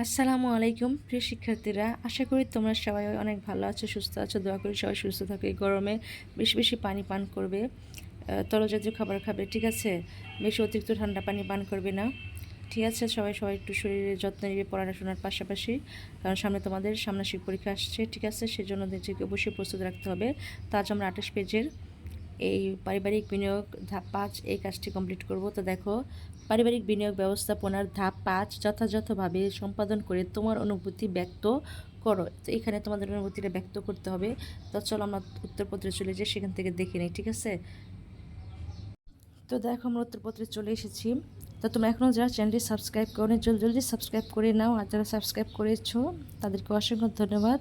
আসসালামু আলাইকুম প্রিয় শিক্ষার্থীরা। আশা করি তোমরা সবাই অনেক ভালো আছো সুস্থ আছো। দোয়া করি সবাই সুস্থ থাকো। গরমে বেশি বেশি পানি পান করবে। আহ, তরলজাতীয় খাবার খাবে ঠিক আছে? বেশি অতিরিক্ত ঠান্ডা পানি পান করবে না। ঠিক আছে সবাই সবাই একটু শরীরের যত্ন নিবে পড়াশোনার পাশাপাশি। কারণ সামনে তোমাদের সামনাসিক পরীক্ষা আসছে ঠিক আছে? সেজন্য নিজেকে অবশ্যই প্রস্তুত রাখতে হবে। তা আজ আমরা আঠাশ পেজের এই পারিবারিক বিনিয়োগ ধাপ পাঁচ এই কাজটি কমপ্লিট করব। তো দেখো, পারিবারিক বিনিয়োগ ব্যবস্থাপনার ধাপ পাঁচ যথাযথভাবে সম্পাদন করে তোমার অনুভূতি ব্যক্ত করো। তো এখানে তোমাদের অনুভূতিটা ব্যক্ত করতে হবে। তো চলো আমরা উত্তরপত্রে চলে যাই, সেখান থেকে দেখে নিই, ঠিক আছে? তো দেখো, আমরা উত্তরপত্রে চলে এসেছি। তো তোমরা এখনও যারা চ্যানেলটি সাবস্ক্রাইব করো জলদি জলদি সাবস্ক্রাইব করে নাও। আর যারা সাবস্ক্রাইব করেছ, তাদেরকে অসংখ্য ধন্যবাদ।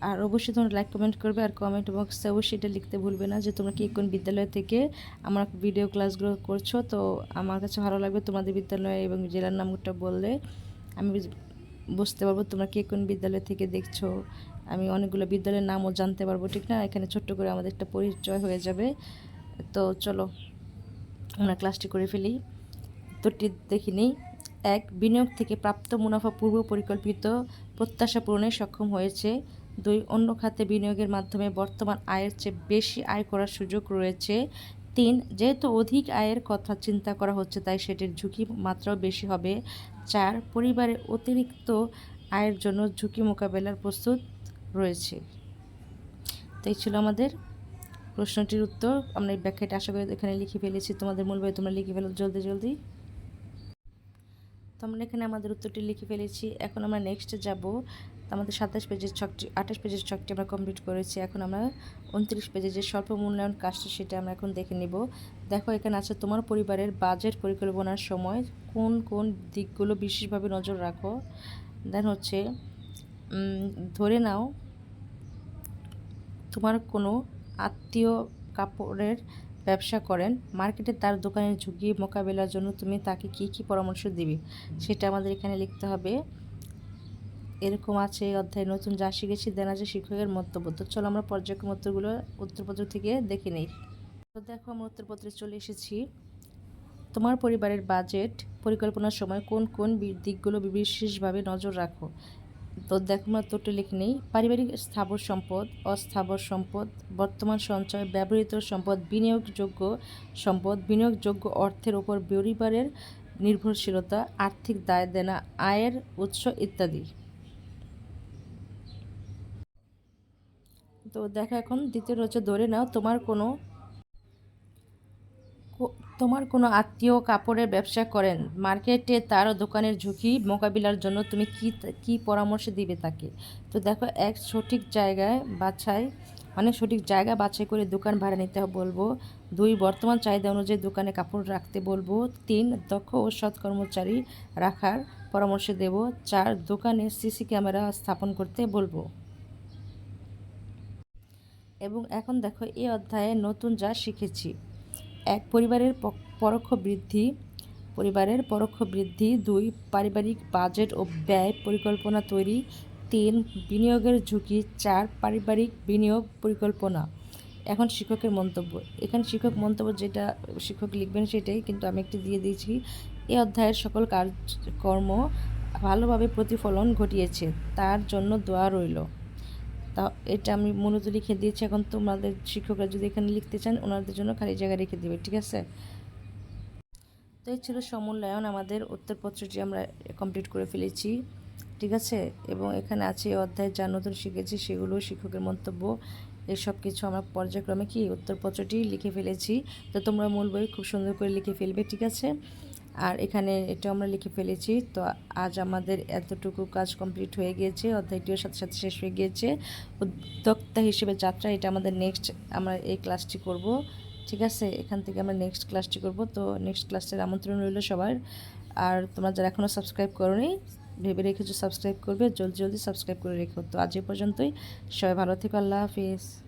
আর অবশ্যই তোমরা লাইক কমেন্ট করবে আর কমেন্ট বক্সে অবশ্যই এটা লিখতে ভুলবে না যে তোমরা কি কোন বিদ্যালয় থেকে আমার ভিডিও ক্লাসগুলো করছ। তো আমার কাছে ভালো লাগবে তোমাদের বিদ্যালয় এবং জেলার নামটা বললে আমি বুঝ- বুঝতে পারব তোমরা কে কোন বিদ্যালয় থেকে দেখছ। আমি অনেকগুলো বিদ্যালয়ের নামও জানতে পারব, ঠিক না? এখানে ছোট্ট করে আমাদের একটা পরিচয় হয়ে যাবে। তো চলো, আমরা ক্লাসটি করে ফেলি। উত্তরটি দেখি নিই। এক, বিনিয়োগ থেকে প্রাপ্ত মুনাফা পূর্ব পরিকল্পিত প্রত্যাশা পূরণে সক্ষম হয়েছে। দুই অন্য খাতে বিনিয়োগের মাধ্যমে বর্তমান আয়ের চেয়ে বেশি আয় করার সুযোগ রয়েছে। তিন, যেহেতু অধিক আয়ের কথা চিন্তা করা হচ্ছে, তাই সেটির ঝুঁকি মাত্রাও বেশি হবে। চার, পরিবারে অতিরিক্ত আয়ের জন্য ঝুঁকি মোকাবেলার প্রস্তুত রয়েছে। তো এই ছিল আমাদের প্রশ্নটির উত্তর। আমরা এই ব্যাখ্যাটা আশা করি এখানে লিখে ফেলেছি। তোমাদের মূল বই তোমরা লিখে ফেলো জলদি জলদি। তো আমরা এখানে আমাদের উত্তরটি লিখে ফেলেছি। এখন আমরা নেক্সটে যাব। আমাদের সাতাশ পেজের ছকটি, আঠাশ পেজের ছকটি আমরা কমপ্লিট করেছি। এখন আমরা উনত্রিশ পেজের যে স্বল্প মূল্যায়ন কাজটি, সেটা আমরা এখন দেখে নিব। দেখো, এখানে আছে, তোমার পরিবারের বাজেট পরিকল্পনার সময় কোন কোন দিকগুলো বিশেষভাবে নজর রাখো। দেন হচ্ছে ধরে নাও, তোমার কোনো আত্মীয় কাপড়ের ব্যবসা করেন, মার্কেটে তার দোকানের ঝুঁকি মোকাবেলার জন্য তুমি তাকে কী কী পরামর্শ দিবে? সেটা আমাদের এখানে লিখতে হবে। এরকম আছে, এই অধ্যায়ে নতুন যা শিখেছি, দেন আছে শিক্ষকের মন্তব্য। তো চলো আমরা পর্যায়ক্রম উত্তরগুলো, উত্তরপত্র থেকে দেখে নিই। তো দেখো আমরা উত্তরপত্রে চলে এসেছি। তোমার পরিবারের বাজেট পরিকল্পনার সময় কোন কোন দিকগুলো বিশেষভাবে নজর রাখো? তো দেখো আমরা উত্তরটি লিখে নেই। পারিবারিক স্থাবর সম্পদ, অস্থাবর সম্পদ, বর্তমান সঞ্চয়, ব্যবহৃত সম্পদ, বিনিয়োগযোগ্য সম্পদ, বিনিয়োগযোগ্য অর্থের উপর পরিবারের নির্ভরশীলতা, আর্থিক দায় দেনা, আয়ের উৎস ইত্যাদি। তো দেখো এখন দ্বিতীয় হচ্ছে ধরে নাও, তোমার কোনো তোমার কোনো আত্মীয় কাপড়ের ব্যবসা করেন। মার্কেটে তার দোকানের ঝুঁকি মোকাবিলার জন্য তুমি কি কি পরামর্শ দিবে তাকে? তো দেখো এক সঠিক জায়গায় বাছাই মানে সঠিক জায়গা বাছাই করে দোকান ভাড়া নিতে বলব। দুই, বর্তমান চাহিদা অনুযায়ী দোকানে কাপড় রাখতে বলব। তিন, দক্ষ ও সৎ কর্মচারী রাখার পরামর্শ দেব। চার, দোকানে সিসি ক্যামেরা স্থাপন করতে বলব। এবং এখন দেখো এই অধ্যায়ে নতুন যা শিখেছি। এক পরিবারের পরোক্ষ বৃদ্ধি, পরিবারের পরোক্ষ বৃদ্ধি, দুই পারিবারিক বাজেট ও ব্যয় পরিকল্পনা তৈরি, তিন বিনিয়োগের ঝুঁকি, চার পারিবারিক বিনিয়োগ পরিকল্পনা। এখন শিক্ষকের মন্তব্য। এখানে শিক্ষক মন্তব্য যেটা, শিক্ষক লিখবেন সেটাই, কিন্তু আমি একটি দিয়ে দিয়েছি। এ অধ্যায়ের সকল কাজকর্ম ভালোভাবে প্রতিফলন ঘটিয়েছে। তার জন্য দোয়া রইল। তা এটা আমি মূলত লিখে দিয়েছি। এখন তোমাদের শিক্ষকরা যদি এখানে লিখতে চান, ওনাদের জন্য খালি জায়গা রেখে দেবে, ঠিক আছে? তো এই ছিল সমূল্যায়ন আমাদের উত্তরপত্রটি আমরা কমপ্লিট করে ফেলেছি, ঠিক আছে? এবং এখানে আছে অধ্যায়ে, যা নতুন শিখেছি, সেগুলো, শিক্ষকের মন্তব্য এসব কিছু আমরা পর্যায়ক্রমে কি উত্তরপত্রটি লিখে ফেলেছি। তো তোমরা মূল বই খুব সুন্দর করে লিখে ফেলবে, ঠিক আছে? আর এখানে এটা আমরা লিখে ফেলেছি। তো আজ আমাদের এতটুকু কাজ কমপ্লিট হয়ে গিয়েছে, অধ্যায়টিও সাথে সাথে শেষ হয়ে গিয়েছে। উদ্যোক্তা হিসেবে যাত্রা, এটা আমাদের নেক্সট আমরা এই ক্লাসটি করব। ঠিক আছে? এখান থেকে আমরা নেক্সট ক্লাসটি করব। তো নেক্সট ক্লাসের আমন্ত্রণ রইল সবার। আর তোমরা যারা এখনও সাবস্ক্রাইব করোনি, ভেবে রেখেছো সাবস্ক্রাইব করবে, জলদি জলদি সাবস্ক্রাইব করে রেখো। তো আজ এ পর্যন্তই। সবাই ভালো থেকো, আল্লাহ হাফিজ।